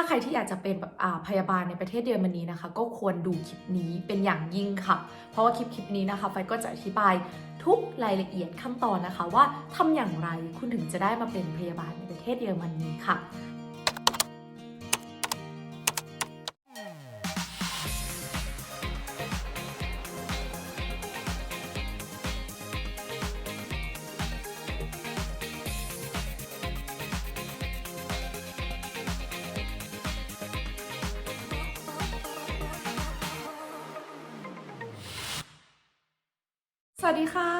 าใครที่อยากจะเป็นแบบอาพยาบาลในประเทศเยอรมนีนะคะ ก็ควรดูคลิปนี้เป็นอย่างยิ่งค่ะ เพราะว่าคลิปคลิปนี้นะคะไฟก็จะอธิบายทุกรายละเอียดขั้นตอนนะคะ ว่าทำอย่างไรคุณถึงจะได้มาเป็นพยาบาลในประเทศเยอรมนีค่ะ สวัสดีค่ะ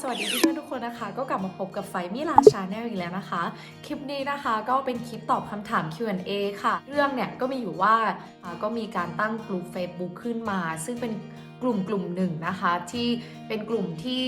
สวัสดีเพื่อนทุกคนนะคะ ก็กลับมาพบกับไฟมิลาชาแนลอีกแล้วนะคะ คลิปนี้นะคะก็เป็นคลิปตอบคำถาม Q&A ค่ะ เรื่องเนี่ยก็มีอยู่ว่าก็มีการตั้งกลุ่ม Facebook ขึ้นมา ซึ่งเป็นกลุ่มกลุ่มหนึ่งนะคะ ที่เป็นกลุ่มที่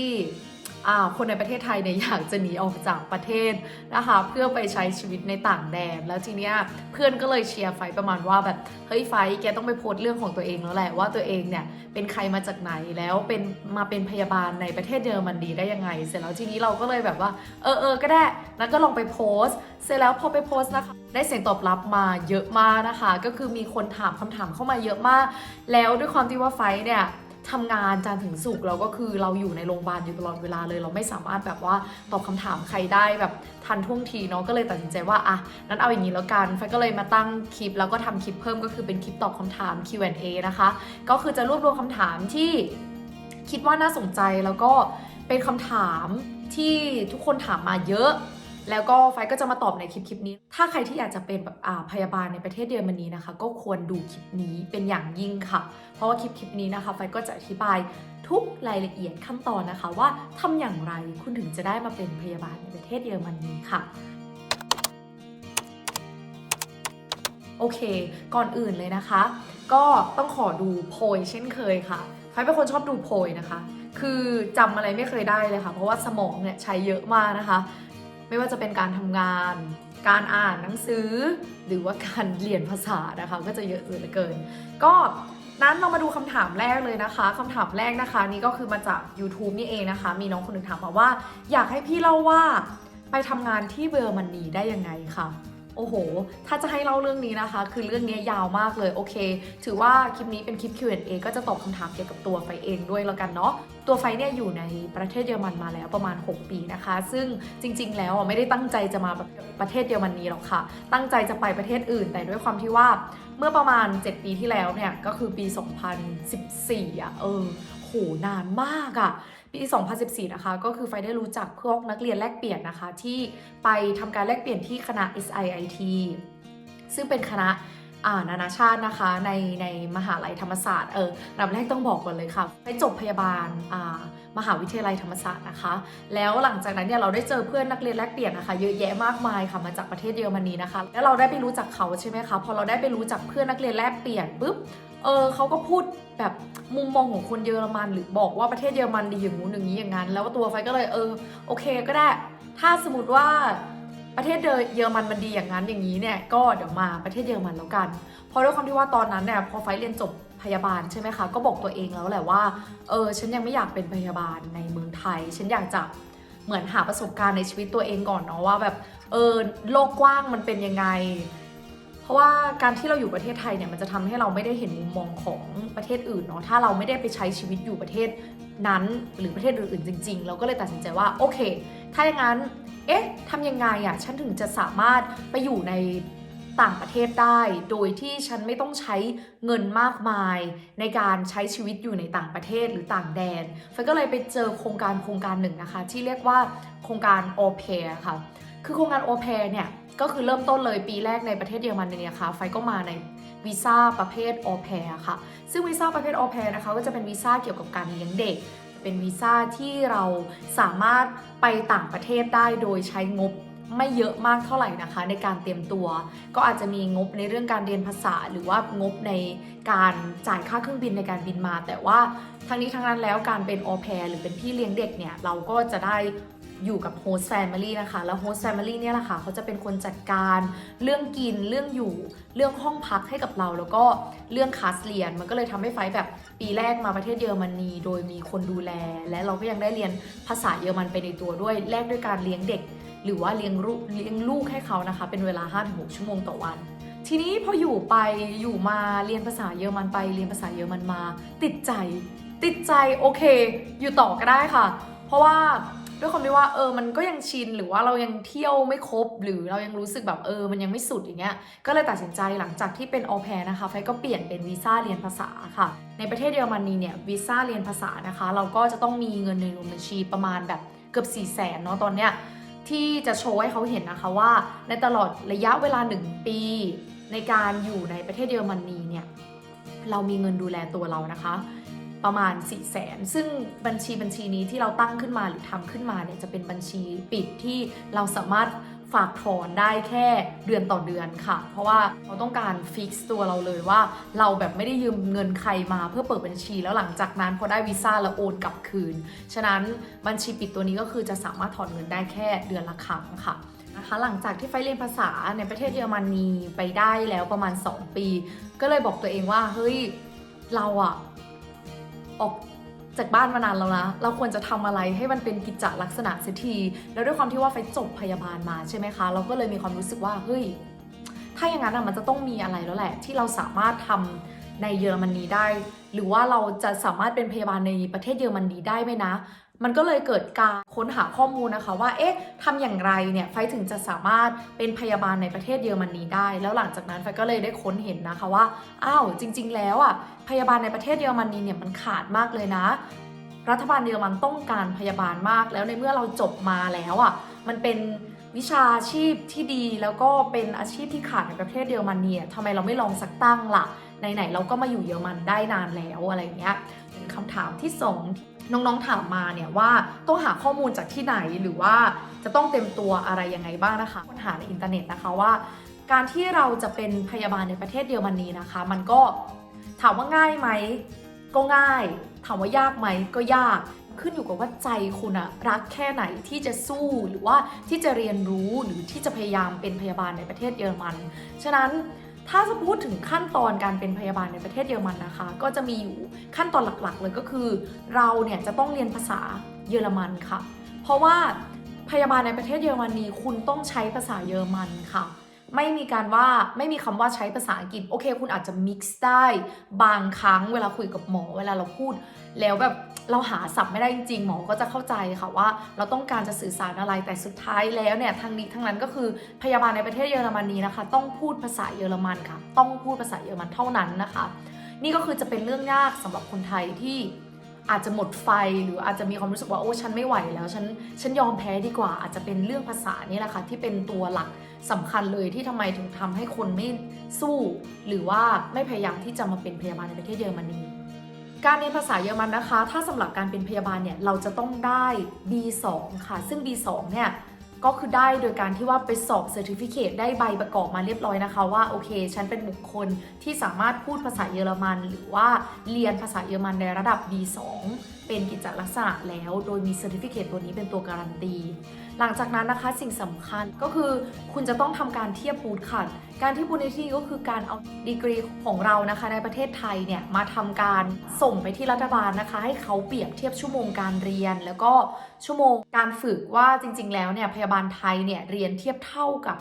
คนในประเทศไทยเนี่ยอยากจะหนีออกจากประเทศนะคะเพื่อไปใช้ชีวิตในต่างแดน แล้วทีเนี้ยเพื่อนก็เลยเชียร์ไฟประมาณว่าแบบเฮ้ยไฟแกต้องไปโพสต์เรื่องของตัวเองแล้วแหละว่าตัวเองเนี่ยเป็นใครมาจากไหนแล้วเป็นมาเป็นพยาบาลในประเทศเยอรมนีได้ยังไง เสร็จแล้วทีนี้เราก็เลยแบบว่าเออเออก็ได้นั้นก็ลองไปโพสต์ เสร็จแล้วพอไปโพสต์นะคะได้เสียงตอบรับมาเยอะมากนะคะ ก็คือมีคนถามคำถามเข้ามาเยอะมาก แล้วด้วยความที่ว่าไฟเนี่ย ทำงานจันทร์ถึงศุกร์เราก็คือเราอยู่ในโรงพยาบาลอยู่ตลอดเวลาเลย เราไม่สามารถแบบว่าตอบคำถามใครได้แบบทันท่วงทีเนาะก็เลยตัดสินใจว่าอะนั้นเอาอย่างนี้แล้วกันไฟก็เลยมาตั้งคลิป แล้วก็ทำคลิปเพิ่มก็คือเป็นคลิปตอบคำถาม Q&A นะคะ ก็คือจะรวบรวมคำถามที่คิดว่าน่าสนใจแล้วก็เป็นคำถามที่ทุกคนถามมาเยอะ แล้วก็ไฟก็จะมาตอบในคลิปคลิปนี้ ถ้าใครที่อยากจะเป็นแบบอ่าพยาบาลในประเทศเยอรมนีนะคะ ก็ควรดูคลิปนี้เป็นอย่างยิ่งค่ะ เพราะว่าคลิปคลิปนี้นะคะ ไฟก็จะอธิบายทุกรายละเอียดขั้นตอนนะคะ ว่าทำอย่างไรคุณถึงจะได้มาเป็นพยาบาลในประเทศเยอรมนีค่ะโอเค ก่อนอื่นเลยนะคะ ก็ต้องขอดูโพยเช่นเคยค่ะไฟเป็นคนชอบดูโพยนะคะ คือจำอะไรไม่เคยได้เลยค่ะ เพราะว่าสมองเนี่ยใช้เยอะมากนะคะ ไม่ว่าจะเป็นการทำงาน การอ่านหนังสือ หรือว่าการเรียนภาษานะคะ ก็จะเยอะเหลือเกิน ก็นั้นเรามาดูคำถามแรกเลยนะคะคำถามแรกนะคะ นี่ก็คือมาจาก YouTube นี่เองนะคะ มีน้องคนหนึ่งถามมาว่า อยากให้พี่เล่าว่าไปทำงานที่เยอรมนีได้ยังไงคะ อ้โห ถ้าจะให้เล่าเรื่องนี้นะคะ คือเรื่องนี้ยาวมากเลย โอเค ถือว่าคลิปนี้เป็นคลิป Q&A ก็จะตอบคำถามเกี่ยวกับตัวไฟเองด้วยแล้วกันเนาะ ตัวไฟเนี่ยอยู่ในประเทศเยอรมันมาแล้วประมาณ 6 ปีนะคะ ซึ่งจริง ๆ แล้วไม่ได้ตั้งใจจะมาแบบประเทศเยอรมนีหรอกค่ะ ตั้งใจจะไปประเทศอื่น แต่ด้วยความที่ว่าเมื่อประมาณ 7 ปีที่แล้วเนี่ย ก็คือปี 2014อะ เออ โห นานมากอะ ปี 2014 นะคะ ก็คือไฟได้รู้จักพวกนักเรียนแลกเปลี่ยนนะคะ ที่ไปทำการแลกเปลี่ยนที่คณะ SIIT ซึ่งเป็นคณะอ่านานาชาตินะคะในในมหาลัยธรรมศาสตร์เออลำแรกต้องบอกก่อนเลยค่ะ ไปจบพยาบาลอ่ามหาวิทยาลัยธรรมศาสตร์นะคะ แล้วหลังจากนั้นเนี่ยเราได้เจอเพื่อนนักเรียนแลกเปลี่ยนนะคะ เยอะแยะมากมายค่ะมาจากประเทศเยอรมนีนะคะ แล้วเราได้ไปรู้จักเขาใช่ไหมคะพอเราได้ไปรู้จักเพื่อนนักเรียนแลกเปลี่ยนปุ๊บ เออเขาก็พูดแบบมุมมองของคนเยอรมัน หรือบอกว่าประเทศเยอรมันดีอย่างงู้นอย่างนี้อย่างนั้น แล้วตัวไฟก็เลยเออโอเคก็ได้ ถ้าสมมติว่าประเทศเยอรมันมันดีอย่างนั้นอย่างนี้เนี่ยก็เดี๋ยวมาประเทศเยอรมันแล้วกัน เพราะด้วยความที่ว่าตอนนั้นเนี่ยพอไฟเรียนจบพยาบาลใช่ไหมคะ ก็บอกตัวเองแล้วแหละว่าเออฉันยังไม่อยากเป็นพยาบาลในเมืองไทย ฉันอยากจะเหมือนหาประสบการณ์ในชีวิตตัวเองก่อนเนาะว่าแบบเออโลกกว้างมันเป็นยังไง เพราะว่าการที่เราอยู่ประเทศไทยเนี่ยมันจะทำให้เราไม่ได้เห็นมุมมองของประเทศอื่นเนาะถ้าเราไม่ได้ไปใช้ชีวิตอยู่ประเทศนั้นหรือประเทศอื่นๆจริง ๆ เราก็เลยตัดสินใจว่าโอเค ถ้าอย่างนั้นเอ๊ะทำยังไงอะ่ะฉันถึงจะสามารถไปอยู่ในต่างประเทศได้ โดยที่ฉันไม่ต้องใช้เงินมากมาย ในการใช้ชีวิตอยู่ในต่างประเทศหรือต่างแดนเฟยก็เลยไปเจอโครงการโครงการหนึ่งนะคะ ที่เรียกว่าโครงการ o p a i r ค่ะ คือโครงการ o p a i r เนี่ยก็คือเริ่มต้นเลยปีแรกในประเทศเยอรมนีเนี่ยค่ะไฟก็มาในวีซ่าประเภท o p a i r ค่ะ ซึ่งวีซ่าประเภท o p a i r นะคะก็จะเป็นวีซ่าเกี่ยวกับการเลี้ยงเด็ก เป็นวีซ่าที่เราสามารถไปต่างประเทศได้โดยใช้งบไม่เยอะมากเท่าไหร่นะคะ ในการเตรียมตัว ก็อาจจะมีงบในเรื่องการเรียนภาษา หรือว่างบในการจ่ายค่าเครื่องบินในการบินมา แต่ว่าทั้งนี้ทั้งนั้นแล้วการเป็น o p a i r หรือเป็นพี่เลี้ยงเด็กเนี่ยเราก็จะได้ อยู่กับโฮสต์แฟมิลี่นะคะ แล้วโฮสต์แฟมิลี่เนี่ยแหละค่ะเขาจะเป็นคนจัดการเรื่องกินเรื่องอยู่เรื่องห้องพักให้กับเรา แล้วก็เรื่องคลาสเรียน มันก็เลยทำให้ไฟแบบปีแรกมาประเทศเยอรมนี โดยมีคนดูแล และเราก็ยังได้เรียนภาษาเยอรมันไปในตัวด้วยแลกด้วยการเลี้ยงเด็ก หรือว่าเลี้ยงลูกเลี้ยงลูกให้เขานะคะ เป็นเวลา 5-6 ชั่วโมงต่อวันทีนี้พออยู่ไปอยู่มาเรียนภาษาเยอรมันไปเรียนภาษาเยอรมันมา ติดใจ ติดใจโอเค อยู่ต่อก็ได้ค่ะ เพราะว่า ด้วยความที่ว่าเออมันก็ยังชินหรือว่าเรายังเที่ยวไม่ครบ หรือเรายังรู้สึกแบบเออ มันยังไม่สุดอย่างเงี้ยก็เลยตัดสินใจหลังจากที่เป็นออแพรนะคะไฟก็เปลี่ยนเป็นวีซ่าเรียนภาษาค่ะ ในประเทศเยอรมนีเนี่ยวีซ่าเรียนภาษานะคะ เราก็จะต้องมีเงินในบัญชีประมาณแบบเกือบ4ี่แสนเนาะตอนเนี้ยที่จะโชว์ให้เขาเห็นนะคะว่า ในตลอดระยะเวลา 1 ปี ในการอยู่ในประเทศเยอรมนีเนี่ยเรามีเงินดูแลตัวเรานะคะ ประมาณ 4 0 0แสนซึ่งบัญชีบัญชีนี้ที่เราตั้งขึ้นมาหรือทำขึ้นมาเนี่ยจะเป็นบัญชีปิดที่เราสามารถฝากถอนได้แค่เดือนต่อเดือนค่ะ เพราะว่าเราต้องการฟิกซ์ตัวเราเลยว่า เราแบบไม่ได้ยืมเงินใครมาเพื่อเปิดบัญชี แล้วหลังจากนั้นพอได้วีซ่าแล้วโอนกลับคืน ฉะนั้นบัญชีปิดตัวนี้ก็คือจะสามารถถอนเงินได้แค่เดือนละครั้งค่ะนะคะหลังจากที่ไฟเรียนภาษาในประเทศเยอรมนีไปได้แล้วประมาณ 2 ปี ก็เลยบอกตัวเองว่าเฮ้ยเราอะ ออกจากบ้านมานานแล้วนะ เราควรจะทำอะไรให้มันเป็นกิจจลักษณะเสียที แล้วด้วยความที่ว่าไฟจบพยาบาลมาใช่ไหมคะ เราก็เลยมีความรู้สึกว่า เฮ้ย ถ้าอย่างนั้นอะมันจะต้องมีอะไรแล้วแหละ ที่เราสามารถทำในเยอรมนีได้ หรือว่าเราจะสามารถเป็นพยาบาลในประเทศเยอรมนีได้ไหมนะ มันก็เลยเกิดการค้นหาข้อมูลนะคะว่า เอ๊ะทำอย่างไรเนี่ยไฟถึงจะสามารถเป็นพยาบาลในประเทศเยอรมนีได้ แล้วหลังจากนั้นไฟก็เลยได้ค้นเห็นนะคะว่า อ้าวจริง ๆ แล้วอะพยาบาลในประเทศเยอรมนีเนี่ยมันขาดมากเลยนะ รัฐบาลเยอรมันต้องการพยาบาลมาก แล้วในเมื่อเราจบมาแล้วอะมันเป็นวิชาชีพที่ดีแล้วก็เป็นอาชีพที่ขาดในประเทศเยอรมนีทำไมเราไม่ลองสักตั้งล่ะ ไหนๆเราก็มาอยู่เยอรมันได้นานแล้วอะไรอย่างเงี้ยเป็นคำถามที่สองน้องๆถามมาเนี่ยว่าต้องหาข้อมูลจากที่ไหนหรือว่าจะต้องเต็มตัวอะไรยังไงบ้างนะคะค้นหาในอินเทอร์เน็ตนะคะว่า การที่เราจะเป็นพยาบาลในประเทศเยอรมนีนะคะ มันก็ถามว่าง่ายไหมก็ง่าย ถามว่ายากไหมก็ยากขึ้นอยู่กับว่าใจคุณอะรักแค่ไหนที่จะสู้หรือว่าที่จะเรียนรู้หรือที่จะพยายามเป็นพยาบาลในประเทศเยอรมัน ฉะนั้น ถ้าจะพูดถึงขั้นตอนการเป็นพยาบาลในประเทศเยอรมันนะคะ ก็จะมีอยู่ขั้นตอนหลักๆ เลยก็คือ เราเนี่ยจะต้องเรียนภาษาเยอรมันค่ะ เพราะว่าพยาบาลในประเทศเยอรมนีคุณต้องใช้ภาษาเยอรมันค่ะ ไม่มีการว่าไม่มีคำว่าใช้ภาษาอังกฤษโอเค คุณอาจจะ mix ได้บางครั้งเวลาคุยกับหมอเวลาเราพูด แล้วแบบเราหาศัพท์ไม่ได้จริงๆ หมอก็จะเข้าใจค่ะว่า เราต้องการจะสื่อสารอะไรแต่สุดท้ายแล้วเนี่ยทางนี้ทั้งนั้นก็คือพยาบาลในประเทศเยอรมนีนะคะ ต้องพูดภาษาเยอรมันค่ะ ต้องพูดภาษาเยอรมันเท่านั้นนะคะ นี่ก็คือจะเป็นเรื่องยากสำหรับคนไทยที่อาจจะหมดไฟหรืออาจจะมีความรู้สึกว่าโอ้ฉันไม่ไหวแล้วฉันฉันยอมแพ้ดีกว่า อาจจะเป็นเรื่องภาษานี่แหละค่ะที่เป็นตัวหลัก สำคัญเลยที่ทำไมถึงทำให้คนไม่สู้ หรือว่าไม่พยายามที่จะมาเป็นพยาบาลในประเทศเยอรมนีการเรียนภาษาเยอรมันนะคะ ถ้าสำหรับการเป็นพยาบาลเนี่ยเราจะต้องได้ B2 ค่ะ ซึ่ง B2 เนี่ยก็คือได้โดยการที่ว่าไปสอบเซอร์ติฟิเคตได้ใบประกอบมาเรียบร้อยนะคะว่าโอเค ฉันเป็นบุคคลที่สามารถพูดภาษาเยอรมัน หรือว่าเรียนภาษาเยอรมันในระดับ B2 เป็นกิจลักษณะแล้ว โดยมีเซอร์ติฟิเคตตัวนี้เป็นตัวการันตีหลังจากนั้นนะคะสิ่งสำคัญก็คือคุณจะต้องทำการเทียบบูธค่ะ การเทียบบูธในที่นี้ก็คือการเอาดีกรีของเรานะคะ ในประเทศไทยเนี่ยมาทำการส่งไปที่รัฐบาลนะคะ ให้เขาเปรียบเทียบชั่วโมงการเรียน แล้วก็ชั่วโมงการฝึกว่าจริง ๆ แล้วเนี่ยพยาบาลไทยเนี่ยเรียนเทียบเท่ากับ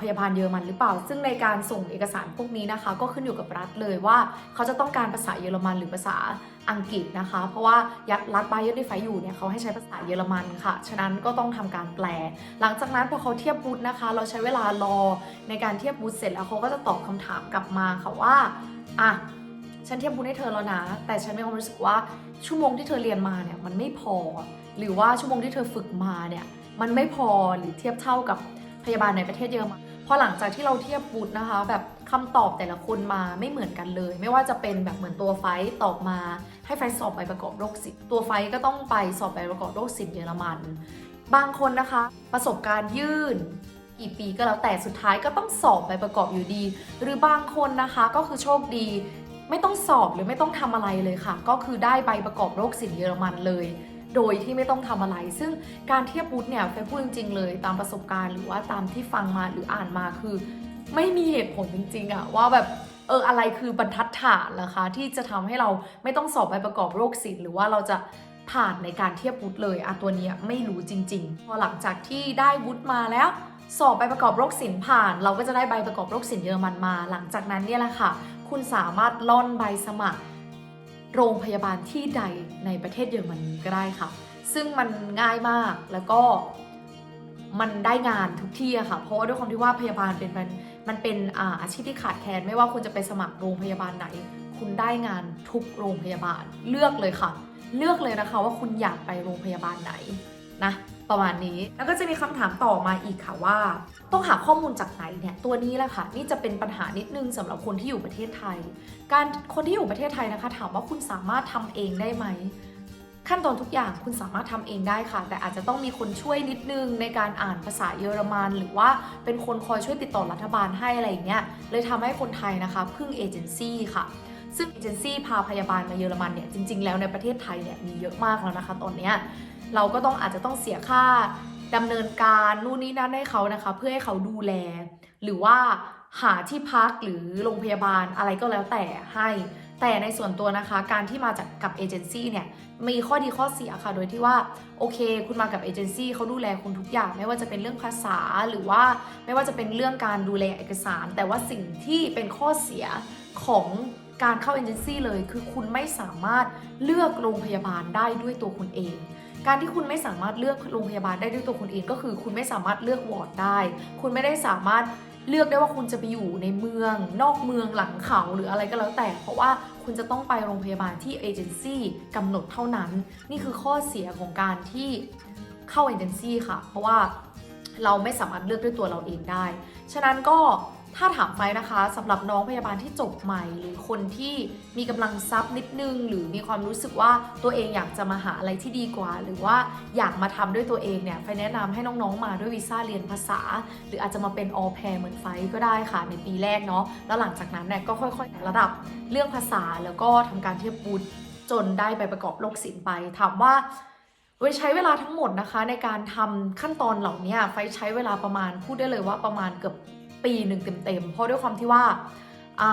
พยาบาลเยอรมันหรือเปล่า ซึ่งในการส่งเอกสารพวกนี้นะคะ ก็ขึ้นอยู่กับรัฐเลยว่าเขาจะต้องการภาษาเยอรมันหรือภาษาอังกฤษนะคะ เพราะว่ารัฐบาเยอร์ในไฟอยู่เนี่ยเขาให้ใช้ภาษาเยอรมันค่ะ ฉะนั้นก็ต้องทำการแปล หลังจากนั้นพอเขาเทียบบูธนะคะ เราใช้เวลารอในการเทียบบูธเสร็จแล้วเขาก็จะตอบคำถามกลับมาค่ะว่าอะฉันเทียบบูธให้เธอแล้วนะ แต่ฉันมีความรู้สึกว่าชั่วโมงที่เธอเรียนมาเนี่ยมันไม่พอ หรือว่าชั่วโมงที่เธอฝึกมาเนี่ยมันไม่พอหรือเทียบเท่ากับ พยาบาลในประเทศเยอรมันพอหลังจากที่เราเทียบบูธนะคะ แบบคำตอบแต่ละคนมาไม่เหมือนกันเลย ไม่ว่าจะเป็นแบบเหมือนตัวไฟตอบมา ให้ไฟสอบใบประกอบโรคศิษย์ตัวไฟก็ต้องไปสอบใบประกอบโรคศิษย์เยอรมัน บางคนนะคะ ประสบการณ์ยื่นกี่ปีก็แล้วแต่สุดท้ายก็ต้องสอบใบประกอบอยู่ดี หรือบางคนนะคะก็คือโชคดี ไม่ต้องสอบหรือไม่ต้องทำอะไรเลยค่ะ ก็คือได้ใบประกอบโรคศิลป์เยอรมันเลย โดยที่ไม่ต้องทำอะไร ซึ่งการเทียบบูธเนี่ยเฟพูดจริงๆเลยตามประสบการณ์หรือว่าตามที่ฟังมาหรืออ่านมาคือ ไม่มีเหตุผลจริงๆอะว่าแบบเอออะไรคือบรรทัดฐานล่ะคะที่จะทำให้เราไม่ต้องสอบใบประกอบโรคศิลป์หรือว่าเราจะผ่านในการเทียบวุฒิเลยอะตัวเนี้ยไม่รู้จริง ๆ พอหลังจากที่ได้วุฒิมาแล้ว สอบใบประกอบโรคศิลป์ผ่าน เราก็จะได้ใบประกอบโรคศิลป์เยอรมันมา หลังจากนั้นเนี่ยแหละค่ะ คุณสามารถล่อนใบสมัคร โรงพยาบาลที่ใดในประเทศเยอรมนีก็ได้ค่ะ ซึ่งมันง่ายมากแล้วก็มันได้งานทุกที่อะค่ะ เพราะว่าด้วยความที่ว่าพยาบาลเป็นมันมันเป็นอาอาชีพที่ขาดแคลนไม่ว่าคุณจะไปสมัครโรงพยาบาลไหน คุณได้งานทุกโรงพยาบาลเลือกเลยค่ะ เลือกเลยนะคะว่าคุณอยากไปโรงพยาบาลไหนนะ ประมาณนี้ แล้วก็จะมีคำถามต่อมาอีกค่ะว่า ต้องหาข้อมูลจากไหนเนี่ยตัวนี้แหละค่ะ นี่จะเป็นปัญหานิดนึงสำหรับคนที่อยู่ประเทศไทย การคนที่อยู่ประเทศไทยนะคะ ถามว่าคุณสามารถทำเองได้ไหมขั้นตอนทุกอย่างคุณสามารถทำเองได้ค่ะ แต่อาจจะต้องมีคนช่วยนิดนึงในการอ่านภาษาเยอรมัน หรือว่าเป็นคนคอยช่วยติดต่อรัฐบาลให้อะไรอย่างเงี้ยเลยทำให้คนไทยนะคะ พึ่งเอเจนซี่ค่ะ ซึ่งเอเจนซี่พาพยาบาลมาเยอรมันเนี่ยจริง ๆ แล้วในประเทศไทยเนี่ยมีเยอะมากแล้วนะคะตอนเนี้ย เราก็ต้องอาจจะต้องเสียค่าดำเนินการนู่นนี่นั่นให้เขานะคะ เพื่อให้เขาดูแล หรือว่าหาที่พักหรือโรงพยาบาลอะไรก็แล้วแต่ให้ แต่ในส่วนตัวนะคะ การที่มาจากกับเอเจนซี่เนี่ยมีข้อดีข้อเสียค่ะ โดยที่ว่าโอเค คุณมากับเอเจนซี่เขาดูแลคุณทุกอย่าง ไม่ว่าจะเป็นเรื่องภาษาหรือว่าไม่ว่าจะเป็นเรื่องการดูแลเอกสาร แต่ว่าสิ่งที่เป็นข้อเสียของการเข้าเอเจนซี่เลย คือคุณไม่สามารถเลือกโรงพยาบาลได้ด้วยตัวคุณเอง การที่คุณไม่สามารถเลือกโรงพยาบาลได้ด้วยตัวคุณเองก็คือ คุณไม่สามารถเลือกวอร์ดได้ คุณไม่ได้สามารถเลือกได้ว่าคุณจะไปอยู่ในเมือง นอกเมืองหลังเขาหรืออะไรก็แล้วแต่ เพราะว่าคุณจะต้องไปโรงพยาบาลที่เอเจนซี่กำหนดเท่านั้น นี่คือข้อเสียของการที่เข้าเอเจนซี่ค่ะ เพราะว่าเราไม่สามารถเลือกด้วยตัวเราเองได้ ฉะนั้นก็ ถ้าถามไปนะคะสำหรับน้องพยาบาลที่จบใหม่ หรือคนที่มีกำลังทรัพย์นิดนึง หรือมีความรู้สึกว่าตัวเองอยากจะมาหาอะไรที่ดีกว่า หรือว่าอยากมาทำด้วยตัวเองเนี่ยไฟแนะนำให้น้องๆมาด้วยวีซ่าเรียนภาษา หรืออาจจะมาเป็นออแพรเหมือนไฟก็ได้ค่ะในปีแรกเนาะแล้วหลังจากนั้นเนี่ยก็ค่อยๆ ระดับเรื่องภาษาแล้วก็ทำการเทียบวุฒิจนได้ไปประกอบโรคศิลป์ไปถามว่าไว้ใช้เวลาทั้งหมดนะคะในการทำขั้นตอนเหล่านี้ไฟใช้เวลาประมาณพูดได้เลยว่าประมาณเกือบ ปีหนึ่งเต็มๆ เพราะด้วยความที่ว่า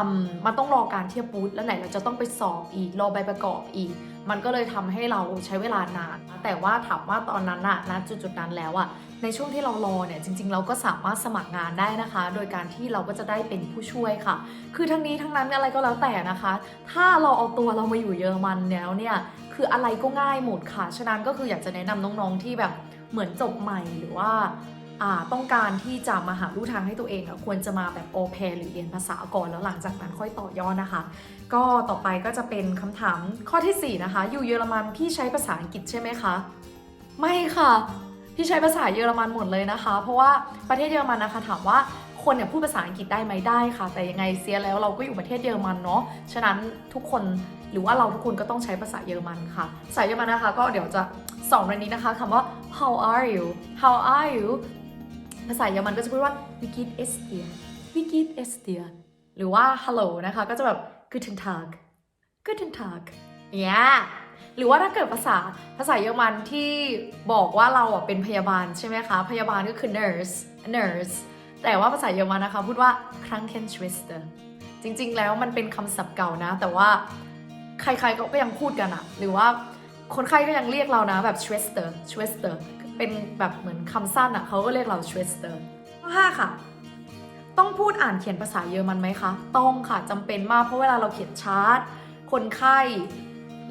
มมันต้องรอการเทียบวุฒิแล้วไหนเราจะต้องไปสอบอีกรอใบประกอบอีก มันก็เลยทำให้เราใช้เวลานาน แต่ว่าถามว่าตอนนั้นอะนะจุดๆนั้นแล้วอะในช่วงที่เรารอเนี่ยจริง ๆ เราก็สามารถสมัครงานได้นะคะ โดยการที่เราก็จะได้เป็นผู้ช่วยค่ะ คือทั้งนี้ทั้งนั้นอะไรก็แล้วแต่นะคะ ถ้าเราเอาตัวเรามาอยู่เยอรมันแล้วเนี่ยคืออะไรก็ง่ายหมดค่ะฉะนั้นก็คืออยากจะแนะนำน้องๆที่แบบเหมือนจบใหม่หรือว่า ต้องการที่จะมาหาลู่ทางให้ตัวเองควรจะมาแบบโอเพหรือเรียนภาษาก่อนแล้วหลังจากนั้นค่อยต่อยอดนะคะ ก็ต่อไปก็จะเป็นคำถามข้อทีสี่ 4 นะคะ อยู่เยอรมันพี่ใช้ภาษาอังกฤษใช่ไหมคะ ไม่ค่ะ พี่ใช้ภาษาเยอรมันหมดเลยนะคะ เพราะว่าประเทศเยอรมันนะคะถามว่าคนเนี่ยพูดภาษาอังกฤษได้ไหมได้ค่ะ แต่ยังไงเสียแล้วเราก็อยู่ประเทศเยอรมันเนาะฉะนั้นทุกคนหรือว่าเราทุกคนก็ต้องใช้ภาษาเยอรมันค่ะภาษาเยอรมันนะคะ ก็เดี๋ยวจะสอนวันนี้นะคะคำว่า how are you how are you ภาษาเยอรมันก็จะพูดว่า wie geht es dir wie geht es dir หรือว่า hello นะคะ ก็จะแบบ guten tag guten tag yeah หรือว่าถ้าเกิดภาษาภาษาเยอรมันที่บอกว่าเราอะเป็นพยาบาลใช่ไหมคะ พยาบาลก็คือ nurse nurse แต่ว่าภาษาเยอรมันนะคะพูดว่า Krankenschwester จริง ๆ แล้วมันเป็นคำศัพท์เก่านะ แต่ว่าใครๆก็ยังพูดกันอะหรือว่าคนไข้ก็ยังเรียกเรานะแบบ Schwester Schwester เป็นแบบเหมือนคำสั้นอะเขาก็เรียกเรา Schwester ข้อห้าค่ะ ต้องพูดอ่านเขียนภาษาเยอรมันไหมคะ ต้องค่ะจำเป็นมากเพราะเวลาเราเขียนชาร์ตคนไข้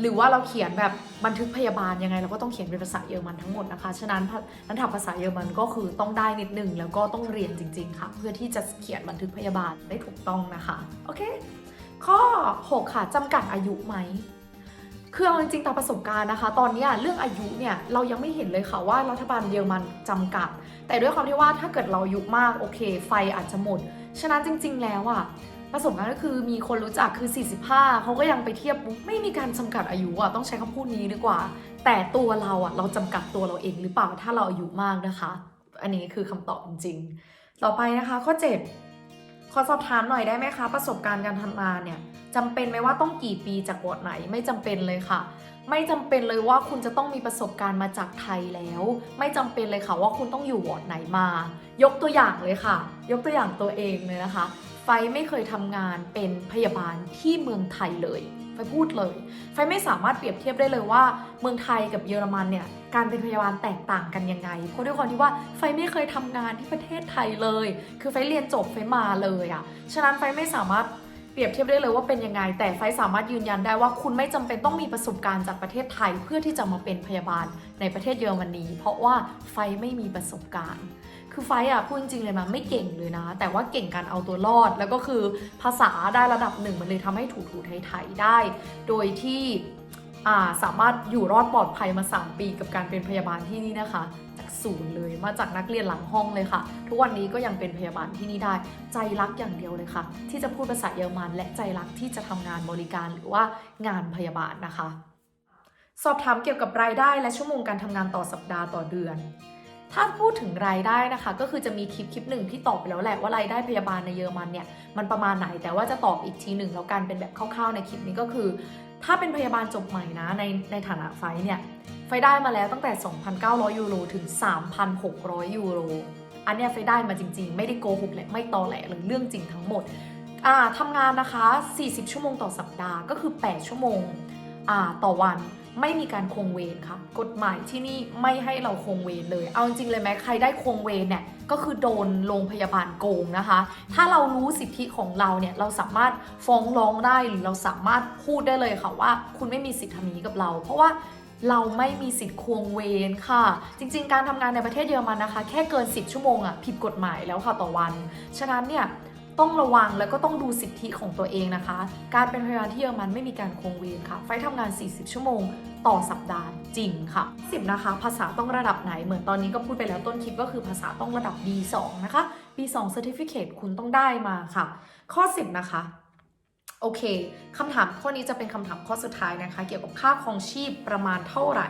หรือว่าเราเขียนแบบบันทึกพยาบาลยังไงเราก็ต้องเขียนเป็นภาษาเยอรมันทั้งหมดนะคะ ฉะนั้นนั้นถามภาษาเยอรมันก็คือต้องได้นิดนึงแล้วก็ต้องเรียนจริง ๆ ค่ะ เพื่อที่จะเขียนบันทึกพยาบาลได้ถูกต้องนะคะ โอเค ข้อ 6 ค่ะจำกัดอายุไหม คือเอาจริงๆตามประสบการณ์นะคะ ตอนนี้เรื่องอายุเนี่ยเรายังไม่เห็นเลยค่ะว่ารัฐบาลเยอรมันจำกัด แต่ด้วยความที่ว่าถ้าเกิดเราอายุมากโอเค ไฟอาจจะหมด ฉะนั้นจริง ๆ แล้วอะประสบการณ์ก็คือมีคนรู้จักคือ 45 เขาก็ยังไปเทียบไม่มีการจำกัดอายุอะต้องใช้คำพูดนี้ดีกว่า แต่ตัวเราอะเราจำกัดตัวเราเองหรือเปล่าถ้าเราอายุมากนะคะ อันนี้คือคำตอบจริง ต่อไปนะคะข้อ 7 ขอสอบถามหน่อยได้ไหมคะ ประสบการณ์การทำงานเนี่ยจำเป็นไหมว่าต้องกี่ปีจากวอดไหนไม่จำเป็นเลยค่ะ ไม่จำเป็นเลยว่าคุณจะต้องมีประสบการณ์มาจากไทยแล้ว ไม่จำเป็นเลยค่ะว่าคุณต้องอยู่วอร์ดไหนมา ยกตัวอย่างเลยค่ะ ยกตัวอย่างตัวเองเลยนะคะ ไฟไม่เคยทำงานเป็นพยาบาลที่เมืองไทยเลย ไฟพูดเลย ไฟไม่สามารถเปรียบเทียบได้เลยว่า เมืองไทยกับเยอรมันเนี่ยการเป็นพยาบาลแตกต่างกันยังไง เพราะด้วยความที่ว่าไฟไม่เคยทำงานที่ประเทศไทยเลย คือไฟเรียนจบไฟมาเลยอะ่ะ ฉะนั้นไฟไม่สามารถเปรียบเทียบได้เลยว่าเป็นยังไง แต่ไฟสามารถยืนยันได้ว่าคุณไม่จำเป็นต้องมีประสบการณ์จากประเทศไทย เพื่อที่จะมาเป็นพยาบาลในประเทศเยอรมนี เพราะว่าไฟไม่มีประสบการณ์ คือไฟอะพูดจริงๆเลยนะไม่เก่งเลยนะ แต่ว่าเก่งการเอาตัวรอด แล้วก็คือภาษาได้ระดับหนึ่งมันเลยทำให้ถูถูไทยๆได้ โดยที่สามารถอยู่รอดปลอดภัยมา 3 ปีกับการเป็นพยาบาลที่นี่นะคะ จากศูนย์เลยมาจากนักเรียนหลังห้องเลยค่ะ ทุกวันนี้ก็ยังเป็นพยาบาลที่นี่ได้ ใจรักอย่างเดียวเลยค่ะ ที่จะพูดภาษาเยอรมันและใจรักที่จะทำงานบริการหรือว่างานพยาบาลนะคะ สอบถามเกี่ยวกับรายได้และชั่วโมงการทำงานต่อสัปดาห์ต่อเดือน ถ้าพูดถึงรายได้นะคะ ก็คือจะมีคลิปคลิปหนึ่งที่ตอบไปแล้วแหละว่ารายได้พยาบาลในเยอรมันเนี่ยมันประมาณไหนแต่ว่าจะตอบอีกทีหนึ่งแล้วกันเป็นแบบคร่าวๆในคลิปนี้ก็คือ ถ้าเป็นพยาบาลจบใหม่นะในในฐานะไฟเนี่ยไฟได้มาแล้วตั้งแต่ 2,900 ยูโรถึง 3,600 ยูโรอันเนี้ยไฟได้มาจริงๆ ไม่ได้โกหกแหละไม่ตอแหลหรือเรื่องจริงทั้งหมดอ่าทำงานนะคะ 40 ชั่วโมงต่อสัปดาห์ก็คือ 8 ชั่วโมงอ่าต่อวัน ไม่มีการคงเวรค่ะกฎหมายที่นี่ไม่ให้เราคงเวรเลย เอาจริงเลยไหมใครได้คงเวรเนี่ยก็คือโดนโรงพยาบาลโกงนะคะ ถ้าเรารู้สิทธิของเราเนี่ยเราสามารถฟ้องร้องได้หรือเราสามารถพูดได้เลยค่ะว่า คุณไม่มีสิทธิทำนี้กับเรา เพราะว่าเราไม่มีสิทธิ์ควงเวรค่ะ จริง ๆ การทำงานในประเทศเยอรมันนะคะ แค่เกิน 10 ชั่วโมงอะผิดกฎหมายแล้วค่ะต่อวัน ฉะนั้นเนี่ย ต้องระวังแล้วก็ต้องดูสิทธิของตัวเองนะคะ การเป็นพยาบาลที่เยอรมันไม่มีการคงเวรค่ะ ไฟทำงาน 40 ชั่วโมง ต่อสัปดาห์จริงค่ะ 10 นะคะ ภาษาต้องระดับไหน เหมือนตอนนี้ก็พูดไปแล้วต้นคลิปก็คือภาษาต้องระดับ B2 นะคะ B2 Certificate คุณต้องได้มาค่ะ ข้อ 10 นะคะโอเค คำถามข้อนี้จะเป็นคำถามข้อสุดท้ายนะคะ เกี่ยวกับค่าครองชีพประมาณเท่าไหร่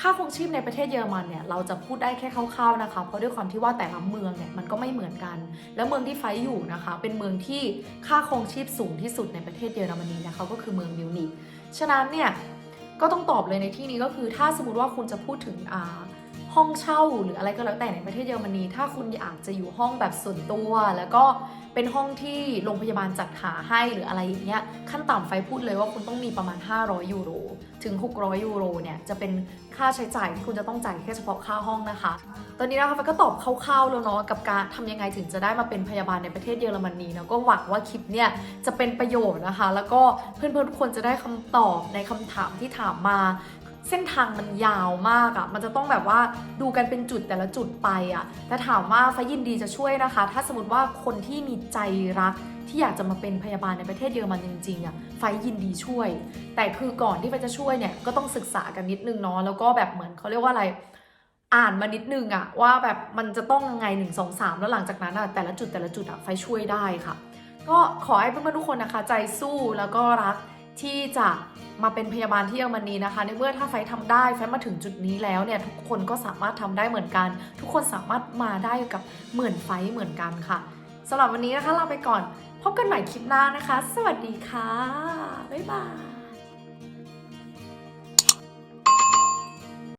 ค่าครองชีพในประเทศเยอรมันเนี่ยเราจะพูดได้แค่คร่าวๆนะคะ เพราะด้วยความที่ว่าแต่ละเมืองเนี่ยมันก็ไม่เหมือนกัน แล้วเมืองที่ไฟอยู่นะคะ เป็นเมืองที่ค่าครองชีพสูงที่สุดในประเทศเยอรมนีนะคะก็คือเมืองมิวนิกฉะนั้นเนี่ยก็ต้องตอบเลยในที่นี้ก็คือถ้าสมมติว่าคุณจะพูดถึง ห้องเช่าหรืออะไรก็แล้วแต่ในประเทศเยอรมนี ถ้าคุณอยากจะอยู่ห้องแบบส่วนตัว แล้วก็เป็นห้องที่โรงพยาบาลจัดหาให้หรืออะไรอย่างเงี้ยขั้นต่ำไฟพูดเลยว่าคุณต้องมีประมาณ 500 ยูโร ถึง 600 ยูโรเนี่ยจะเป็นค่าใช้จ่ายที่คุณจะต้องจ่ายแค่เฉพาะค่าห้องนะคะ ตอนนี้นะคะไฟก็ตอบคร่าวๆแล้วเนาะกับการทำยังไงถึงจะได้มาเป็นพยาบาลในประเทศเยอรมนีเนาะก็หวังว่าคลิปเนี่ยจะเป็นประโยชน์นะคะ แล้วก็เพื่อนๆทุกคนจะได้คำตอบในคำถามที่ถามมา เส้นทางมันยาวมากอะ่ะ มันจะต้องแบบว่าดูกันเป็นจุดแต่ละจุดไปอะ่ะ แต่ถามว่าฟ้ายินดีจะช่วยนะคะ ถ้าสมมติว่าคนที่มีใจรักที่อยากจะมาเป็นพยาบาลในประเทศเยอรมันจริงๆอะ่ะไฟยินดีช่วย แต่คือก่อนที่ไฟจะช่วยเนี่ยก็ต้องศึกษากันนิดนึงเนาะ แล้วก็แบบเหมือนเขาเรียกว่าอะไร อ่านมานิดนึงอะว่าแบบมันจะต้องยังไง1 2 3แล้วหลังจากนั้นอะแต่ละจุดแต่ละจุดอะไฟช่วยได้ค่ะ ก็ขอให้เพื่อนๆทุกคนนะคะ ใจสู้แล้วก็รัก ที่จะมาเป็นพยาบาลที่เยอรมนีนะคะ ในเมื่อถ้าไฟทำได้ไฟมาถึงจุดนี้แล้วเนี่ยทุกคนก็สามารถทำได้เหมือนกัน ทุกคนสามารถมาได้กับเหมือนไฟเหมือนกันค่ะสำหรับวันนี้นะคะลาไปก่อน พบกันใหม่คลิปหน้านะคะ สวัสดีค่ะ บ๊ายบาย